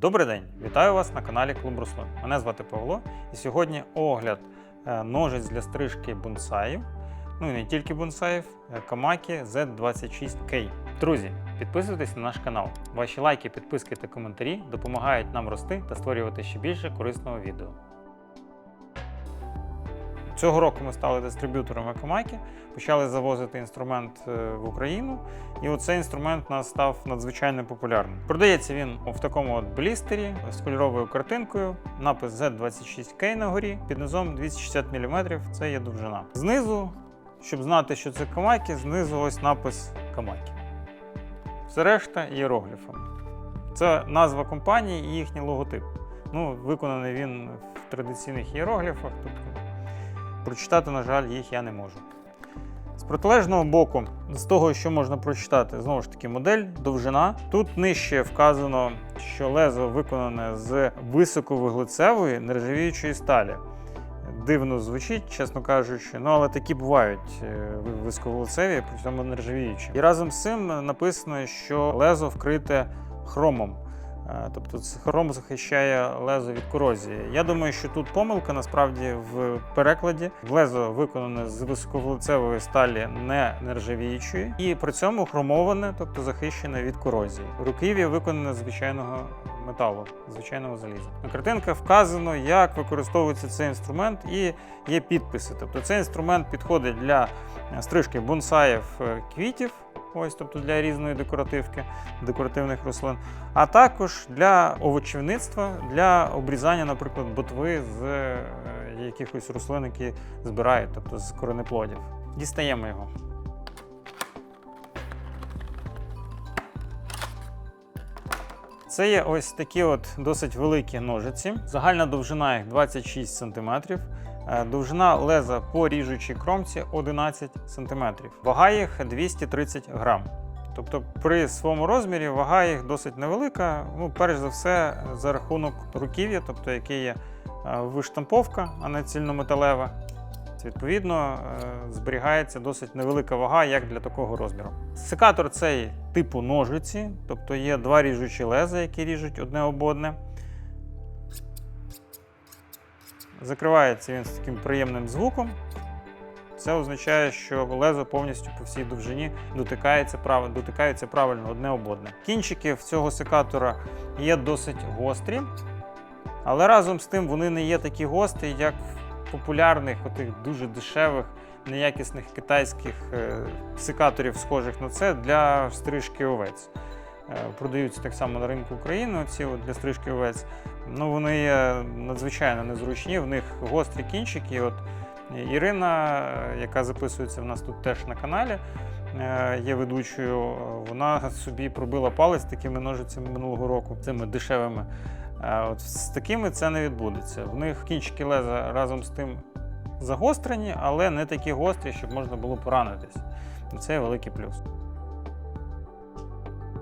Добрий день, вітаю вас на каналі Клуб Русло. Мене звати Павло, і сьогодні огляд е, ножиць для стрижки бонсаїв. Ну і не тільки бонсаїв, е, Камакі Z26K. Друзі, підписуйтесь на наш канал. Ваші лайки, підписки та коментарі допомагають нам рости та створювати ще більше корисного відео. Цього року ми стали дистриб'юторами Камакі, почали завозити інструмент е, в Україну, і оцей інструмент у нас став надзвичайно популярним. Продається він в такому от блістері з кольоровою картинкою, напис Z26K на горі, під низом 260 мм, це є довжина. Знизу, щоб знати, що це Камакі, знизу ось напис Камакі. Все решта ієрогліфами. Це назва компанії і їхній логотип. Ну, виконаний він в традиційних ієрогліфах, тобто прочитати, на жаль, їх я не можу. З протилежного боку, з того, що можна прочитати, знову ж таки, модель, довжина. Тут нижче вказано, що лезо виконане з високовуглецевої нержавіючої сталі. Дивно звучить, чесно кажучи, ну але такі бувають е, високовуглецеві, при цьому нержавіючі. І разом з цим написано, що лезо вкрите хромом. Е, Тобто хром захищає лезо від корозії. Я думаю, що тут помилка насправді в перекладі. Лезо виконане з високовуглецевої сталі не нержавіючої, і при цьому хромоване, тобто захищене від корозії. Руків'я виконане з звичайного металу, звичайного заліза. На картинках вказано, як використовується цей інструмент, і є підписи. Тобто цей інструмент підходить для стрижки бонсаїв е, квітів. Ось, тобто для різної декоративки, декоративних рослин, а також для овочівництва, для обрізання, наприклад, ботви з е, якихось рослин, які збирають, тобто з коренеплодів. Дістаємо його. Це є ось такі от досить великі ножиці. Загальна довжина їх 26 см. Е, Довжина леза по ріжучій кромці 11 см. Вага їх 230 грам. Тобто при своєму розмірі вага їх досить невелика. Ну, перш за все, за рахунок руків'я, тобто яке є е, виштамповка, а не цільнометалева. Відповідно, е, зберігається досить невелика вага, як для такого розміру. Секатор цей типу ножиці, тобто є два ріжучі леза, які ріжуть одне об одне. Закривається він з таким приємним звуком. Це означає, що лезо повністю по всій довжині дотикається, прав... дотикаються правильно одне об одне. Кінчики в цього секатора є досить гострі, але разом з тим вони не є такі гострі, як в популярних, отих дуже дешевих, неякісних китайських е, секаторів, схожих на це, для стрижки овець. Е, Продаються так само на ринку України, ці для стрижки овець. Ну, вони є надзвичайно незручні, в них гострі кінчики. От Ірина, яка записується в нас тут теж на каналі, е, є ведучою, вона собі пробила палець такими ножицями минулого року, цими дешевими. Е, От з такими це не відбудеться. В них кінчики леза разом з тим загострені, але не такі гострі, щоб можна було поранитись. Це великий плюс.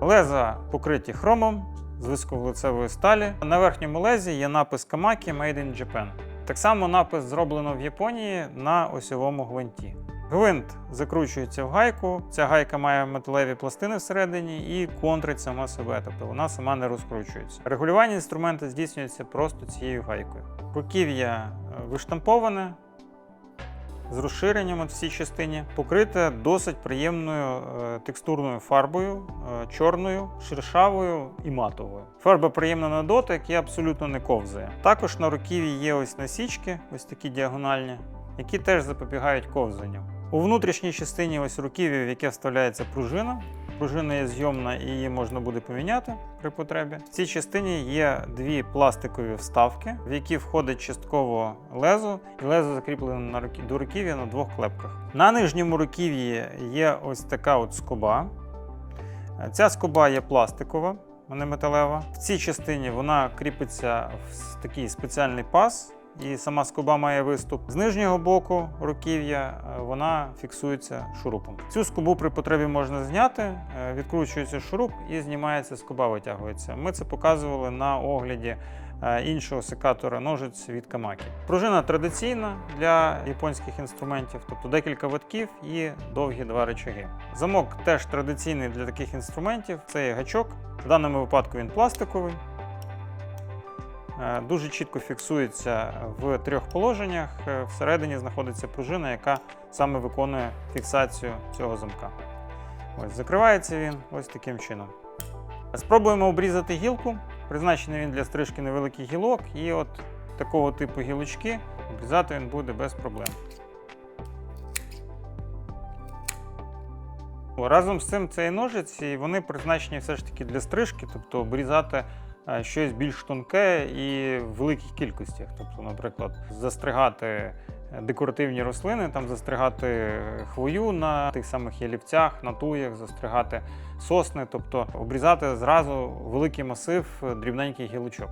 Леза покриті хромом з високовуглецевої сталі. На верхньому лезі є напис Kamaki Made in Japan. Так само напис зроблено в Японії на осьовому гвинті. Гвинт закручується в гайку. Ця гайка має металеві пластини всередині і контрить сама себе, тобто вона сама не розкручується. Регулювання інструменту здійснюється просто цією гайкою. Руків'я е, виштамповане, з розширенням от в частині, покрита досить приємною е, текстурною фарбою, е, чорною, шершавою і матовою. Фарба приємна на дотик і абсолютно не ковзає. Також на руків'ї є ось насічки, ось такі діагональні, які теж запобігають ковзанню. У внутрішній частині ось руків'я, в яке вставляється пружина. Пружина є зйомна і її можна буде поміняти при потребі. В цій частині є дві пластикові вставки, в які входить частково лезо, і лезо закріплене до руків'я на двох клепках. На нижньому руків'ї є ось така от скоба. Ця скоба є пластикова, а не металева. В цій частині вона кріпиться в такий спеціальний паз. І сама скоба має виступ. З нижнього боку руків'я е, вона фіксується шурупом. Цю скобу при потребі можна зняти, е, відкручується шуруп і знімається скоба, витягується. Ми це показували на огляді е, іншого секатора ножиць від Камакі. Пружина традиційна для японських інструментів, тобто декілька витків і довгі два речаги. Замок теж традиційний для таких інструментів. Це є гачок. В даному випадку він пластиковий. Е, дуже чітко фіксується в трьох положеннях. Е, Всередині знаходиться пружина, яка саме виконує фіксацію цього замка. Ось закривається він ось таким чином. Спробуємо обрізати гілку. Призначений він для стрижки невеликих гілок, і от такого типу гілочки обрізати він буде без проблем. Разом з цим це і ножиці, вони призначені все ж таки для стрижки, тобто обрізати е, щось більш тонке і в великих кількостях. Тобто, наприклад, застригати е, декоративні рослини, там застригати е, хвою на тих самих ялівцях, на туях, застригати сосни, тобто обрізати зразу великий масив е, дрібненьких гілочок.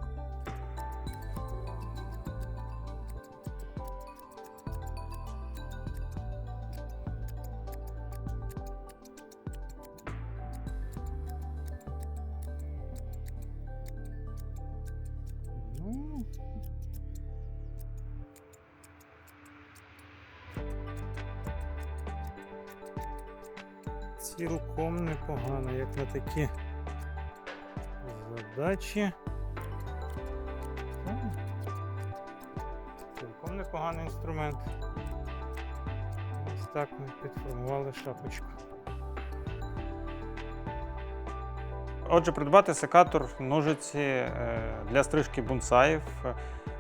Цілком непогано, як на такі задачі. Цілком непоганий інструмент. Ось так ми підформували шапочку. Отже, придбати секатор ножиці е, для стрижки бонсаїв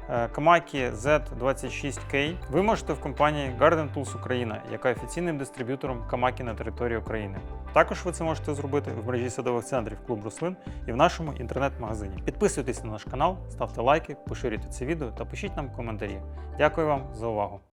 е, Камакі Z26K ви можете в компанії Garden Tools Україна, яка є офіційним дистриб'ютором Камакі на території України. Також ви це можете зробити в мережі садових центрів клуб рослин і в нашому інтернет-магазині. Підписуйтесь на наш канал, ставте лайки, поширюйте це відео та пишіть нам коментарі. Дякую вам за увагу!